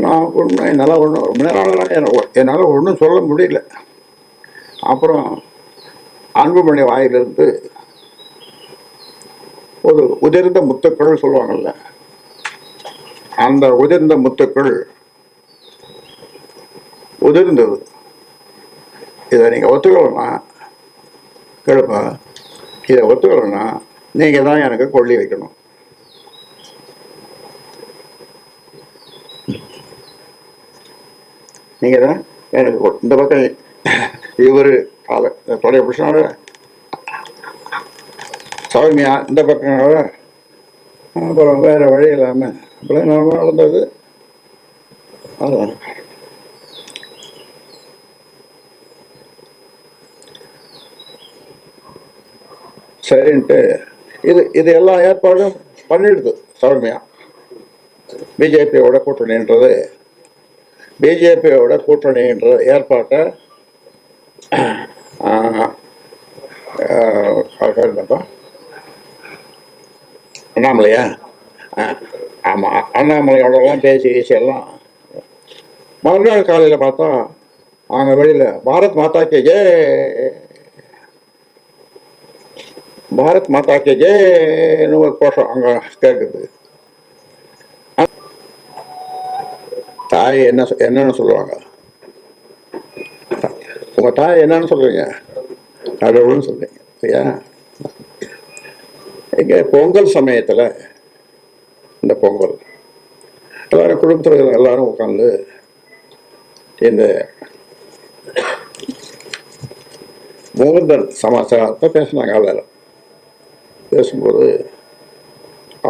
நான் ஒன்றும் என்னால் ஒன்றும் ரொம்ப நேரம் என்னால் ஒன்றும் சொல்ல முடியல. அப்புறம் அன்புமணி வாயிலிருந்து ஒரு உதிர்ந்த முத்துக்கள் சொல்லுவாங்கல்ல அந்த உதிர்ந்த முத்துக்கள் உதிர்ந்தது. இதை நீங்கள் ஒத்துக்கலன்னா கேளுப்பா இதை ஒத்துக்கலன்னா நீங்கள் தான் எனக்கு கொள்ளி வைக்கணும். நீங்கள் தான் எனக்கு இந்த பக்கம் இவர் காலை தொடைய பிடிச்சனால சௌமியா இந்த பக்கம் அப்புறம் வேறு வழி இல்லாமல் அப்புறம் நம்ம நடந்தது. அதான். சரின்ட்டு இது இது எல்லா ஏற்பாடும் பண்ணிடுது சௌமியா. பிஜேபியோட கூட்டணின்றது பிஜேபியோட கூட்டணின்ற ஏற்பாட்டை அண்ணாமலையா? ஆமாம் அண்ணாமலையோடலாம் பேசி பேசி எல்லாம். மறுநாள் காலையில் பார்த்தா அவங்க வெளியில் பாரத் மாதா கே ஜே. பாரத் மாதா கே ஜெய்னு ஒரு கோஷம் அங்கே கேட்குது தாய் என்ன என்னன்னு சொல்லுவாங்க. உங்க தாய் என்னன்னு சொல்றீங்க? கடவுள்னு சொல்றீங்க. சரியா? இங்க பொங்கல் சமயத்துல இந்த பொங்கல் எல்லாரும் குடும்பத்தில் இருக்கிற எல்லாரும் உட்காந்து இந்த முகந்தன் சமாச்சாரத்தை பேசினாங்க எல்லாரும். பேசும்போது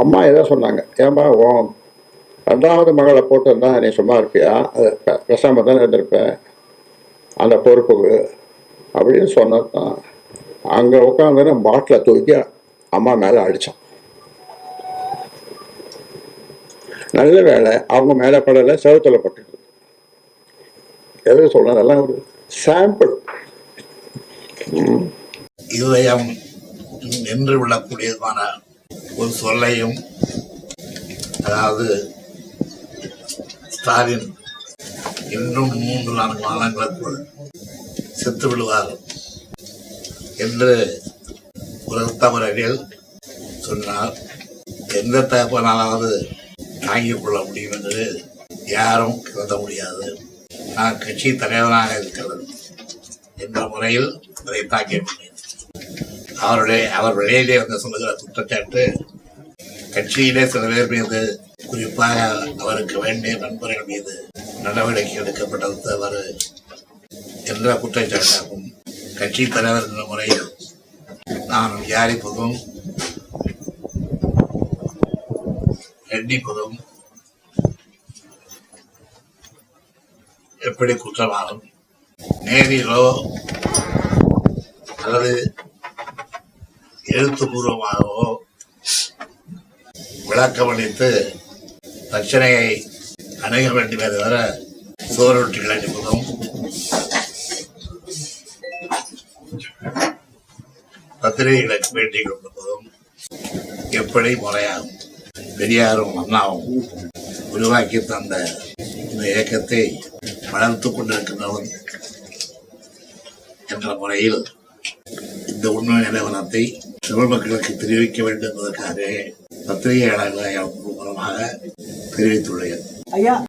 அம்மா ஏதோ சொன்னாங்க ஏன்பா உன் ரெண்டாவது மகளை போட்டிருந்தா நீ சும்மா இருப்பியா? அது பேசாமல் தானே இருந்திருப்பேன் அந்த பொறுப்புக்கு அப்படின்னு சொன்னது தான் அங்கே உட்காந்து பாட்டில் தூக்கி அம்மா மேலே அடித்தான் நல்ல வேலை. அவங்க மேலே படலை செவத்தில் பட்டுது எதுக்கு சொல்றேன்? அதெல்லாம் ஒரு சாம்பிள் இதயம் நின்று விடக்கூடியதுமான ஒரு சொல்லையும் அதாவது ஸ்டாலின் இன்னும் மூன்று நான்கு மாதங்களுக்குள் செத்து விடுவார் என்று உலகத்தவர்கள் சொன்னார் எந்த தகப்பனாலாவது தாங்கிக் கொள்ள முடியும் என்று யாரும் கருத முடியாது. நான் கட்சி தலைவராக இருக்கிறது என்ற முறையில் அதை தாக்கிய அவருடைய அவர் வெளியிலே வந்து சொல்லுகிற குற்றச்சாட்டு கட்சியிலே சில பேர் மீது குறிப்பாக அவருக்கு வேண்டிய நண்பர்கள் மீது நடவடிக்கை எடுக்கப்பட்டது தவறு என்ற குற்றச்சாட்டாகும். கட்சி தலைவர் என்ற முறையில் நான் விசாரிப்பதும் எண்ணிப்பதும் எப்படி குற்றமாகும்? நேரிலோ அல்லது எழுத்துப்பூர்வமாகவோ விளக்கமளித்து தட்சணையை அணுக வேண்டுமே தவிர சுவரொட்டிகள் அனுப்பவும் பத்திரிகைகளுக்கு பேட்டி கொடுப்பதும் எப்படி முறையாகும் பெரியாரும் அண்ணாவும் உருவாக்கி தந்த இந்த இயக்கத்தை வளர்த்து கொண்டிருக்கின்றவன் என்ற முறையில் இந்த உண்மை நிலவரத்தை தமிழ் மக்களுக்கு தெரிவிக்க வேண்டும் என்பதற்காக பத்திரிகையாளர்களை மூலமாக தெரிவித்துள்ளேன் ஐயா